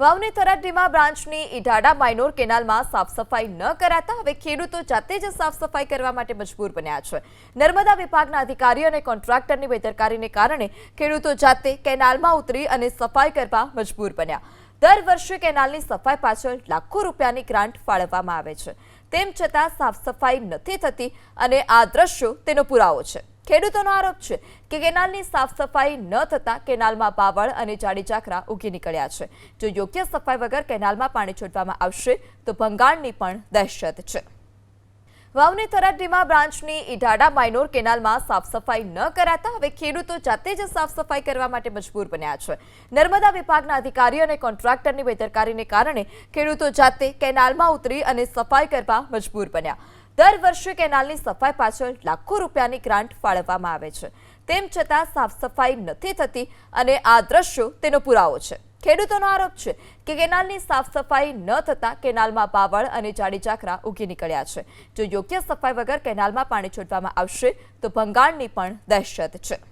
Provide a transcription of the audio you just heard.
વાવની થરાટીમા બ્રાન્ચની ઈઢાડા માઇનોર કેનાલમાં સાફ સફાઈ ન કરાતા હવે ખેડૂતો જાતે જ સાફ સફાઈ કરવા માટે મજબૂર બન્યા છે. નર્મદા વિભાગના અધિકારીઓ અને કોન્ટ્રાક્ટરની બેદરકારીને કારણે ખેડૂતો જાતે કેનાલમાં ઉતરી અને સફાઈ કરવા મજબૂર બન્યા. દર વર્ષે કેનાલની સફાઈ પાછળ લાખો રૂપિયાની ગ્રાન્ટ ફાળવવામાં આવે છે. તેમ છતાં સાફ સફાઈ નથી થતી અને આ દ્રશ્યો તેનો પુરાવો છે. ખેડૂતોનો આરોપ છે કે કેનાલની સાફ સફાઈ ન થતા કેનાલમાં બાવળ અને જાડી ચાકરા ઉગી નીકળ્યા છે. જો યોગ્ય સફાઈ વગર કેનાલમાં પાણી છોડવામાં આવશે, તો ભંગાણની પણ દહેશત છે. વાવની થરાટીમા બ્રાન્ચની ઇઢાડા માઇનોર કેનાલમાં સાફ સફાઈ ન કરાતા હવે ખેડૂતો જાતે જ સાફ સફાઈ કરવા માટે મજબૂર બન્યા છે. નર્મદા વિભાગના અધિકારીઓ અને કોન્ટ્રાક્ટરની બેદરકારીને કારણે ખેડૂતો જાતે કેનાલમાં ઉતરી અને સફાઈ કરવા મજબૂર બન્યા. દર વર્ષે કેનાલની સફાઈ પાછળ લાખો રૂપિયાની ગ્રાન્ટ ફાળવવામાં આવે છે. તેમ છતાં સાફ સફાઈ નથી થતી અને આ દ્રશ્યો તેનો પુરાવો છે. ખેડૂતોનો આરોપ છે કે કેનાલની સાફ સફાઈ ન થતાં કેનાલમાં બાવળ અને જાડી ચાકરા ઉગી નીકળ્યા છે. જો યોગ્ય સફાઈ વગર કેનાલમાં પાણી છોડવામાં આવશે, તો ભંગાણની પણ દહેશત છે.